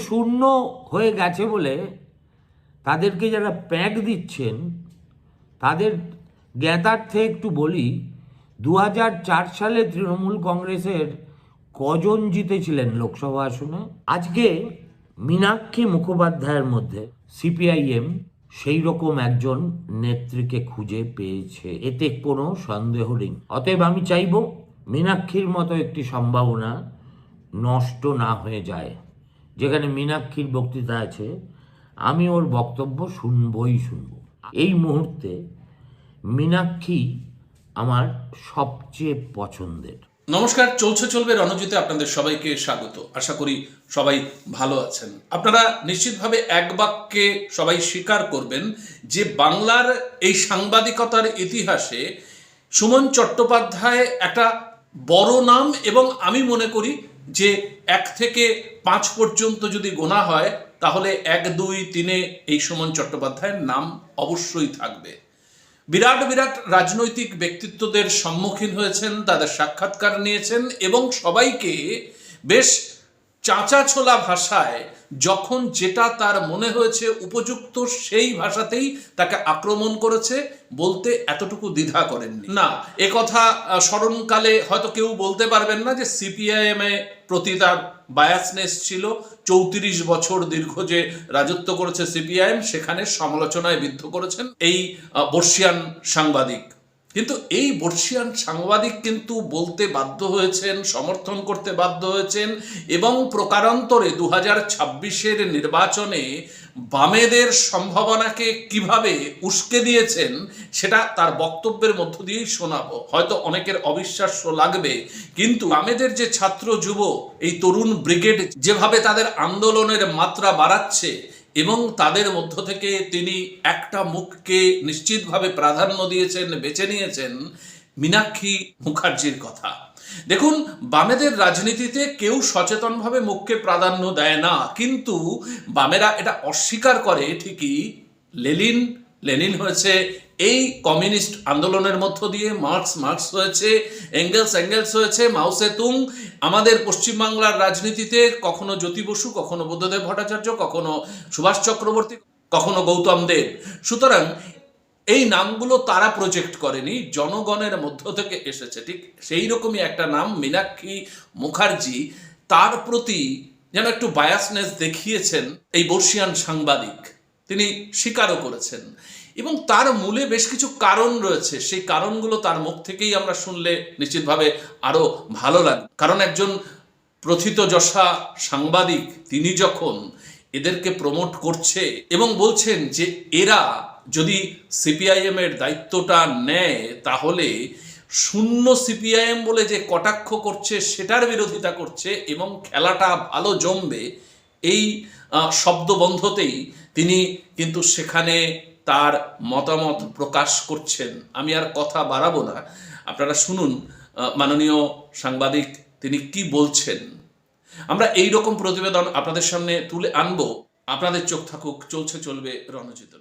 শূন্য হয়ে গেছে বলে তাদেরকে যারা প্যাক দিচ্ছেন, তাদের জ্ঞাতার্থে একটু বলি দু সালে তৃণমূল কংগ্রেসের কজন জিতেছিলেন লোকসভা আসনে? আজকে মীনাক্ষী মুখোপাধ্যায়ের মধ্যে সিপিআইএম সেই রকম একজন নেত্রীকে খুঁজে পেয়েছে। এতে কোনো সন্দেহ নেই। অতএব আমি চাইব মীনাক্ষীর মতো একটি সম্ভাবনা নষ্ট না হয়ে যায়। যেখানে মীনাক্ষীর বক্তৃতা আছে, আমি ওর বক্তব্য শুনবই শুনব। এই মুহূর্তে মীনাক্ষী আমার সবচেয়ে পছন্দের। নমস্কার, চলছে চলবে রণজিতে আপনাদের সবাইকে স্বাগত। আশা করি সবাই ভালো আছেন। আপনারা নিশ্চিতভাবে এক বাক্যে সবাই স্বীকার করবেন যে বাংলার এই সাংবাদিকতার ইতিহাসে সুমন চট্টোপাধ্যায় একটা বড় নাম এবং আমি মনে করি যে এক থেকে পাঁচ পর্যন্ত যদি গোনা হয়, তাহলে এক, দুই, তিনে এই সুমন চট্টোপাধ্যায়ের নাম অবশ্যই থাকবে। বিরাট বিরাট রাজনৈতিক ব্যক্তিত্বদের সম্মুখীন হয়েছেন, তাদের সাক্ষাৎকার নিয়েছেন এবং সবাইকে বেশ চাঁচা ছোলা ভাষায় যখন যেটা তার মনে হয়েছে উপযুক্ত, সেই ভাষাতেই তাকে আক্রমণ করেছে বলতে এতটুকু দ্বিধা করেননি। না, এ কথা স্মরণকালে হয়তো কেউ বলতে পারবেন না যে সিপিআইএম এ প্রতি তার বায়াসনেস ছিল, চৌত্রিশ বছর দীর্ঘ যে রাজত্ব করেছে সিপিআইএম, সেখানে সমালোচনায় বিদ্ধ করেছেন এই বর্ষিয়ান সাংবাদিক। কিন্তু এই বর্ষিয়ান সাংবাদিক কিন্তু বলতে বাধ্য হয়েছেন, সমর্থন করতে বাধ্য হয়েছেন এবং প্রকারান্তরে দু হাজার ছাব্বিশের নির্বাচনে বামেদের সম্ভাবনাকে কীভাবে উস্কে দিয়েছেন সেটা তার বক্তব্যের মধ্য দিয়েই শোনাবো। হয়তো অনেকের অবিশ্বাস্য লাগবে, কিন্তু বামেদের যে ছাত্র যুব, এই তরুণ ব্রিগেড যেভাবে তাদের আন্দোলনের মাত্রা বাড়াচ্ছে এবং তাদের মধ্য থেকে তিনি একটা মুখকে নিশ্চিতভাবে প্রাধান্য দিয়েছেন, বেছে নিয়েছেন মীনাক্ষী মুখার্জির কথা। দেখুন, বামেদের রাজনীতিতে কেউ সচেতনভাবে মুখকে প্রাধান্য দেয় না, কিন্তু বামেরা এটা অস্বীকার করে ঠিকই। লেলিন, লেনিন হয়েছে এই কমিউনিস্ট আন্দোলনের মধ্য দিয়ে মার্কস মার্কস হয়েছে, এঙ্গেলস এঙ্গেলস হয়েছে মাউসে তুং আমাদের পশ্চিমবাংলার রাজনীতিতে কখনো জ্যোতি বসু, কখনো বুদ্ধদেব ভট্টাচার্য, কখনো সুভাষ চক্রবর্তী, কখনো গৌতম দেব। সুতরাং এই নামগুলো তারা প্রজেক্ট করেনি, জনগণের মধ্য থেকে এসেছে। ঠিক সেই রকমই একটা নাম, মীনাক্ষী মুখার্জি। তার প্রতি যেন একটু বায়াসনেস দেখিয়েছেন এই বর্ষিয়ান সাংবাদিক। তিনি স্বীকারও করেছেন। এবং তার মূলে বেশ কিছু কারণ রয়েছে। সেই কারণগুলো তার মুখ থেকেই আমরা শুনলে নিশ্চিতভাবে আরও ভালো লাগে কারণ একজন প্রথিতযশা সাংবাদিক, তিনি যখন এদেরকে প্রমোট করছে এবং বলছেন যে এরা যদি সিপিআইএম এর দায়িত্বটা নেয়, তাহলে শূন্য সিপিআইএম বলে যে কটাক্ষ করছে, সেটার বিরোধিতা করছে এবং খেলাটা ভালো জমবে, এই শব্দবন্ধতেই তিনি কিন্তু সেখানে তার মতামত প্রকাশ করছেন। আমি আর কথা বাড়াবো না। আপনারা শুনুন মাননীয় সাংবাদিক তিনি কি বলছেন। আমরা এই রকম প্রতিবেদন আপনাদের সামনে তুলে আনব। আপনাদের চোখ থাকুক, চলছে, চলবে রণজিত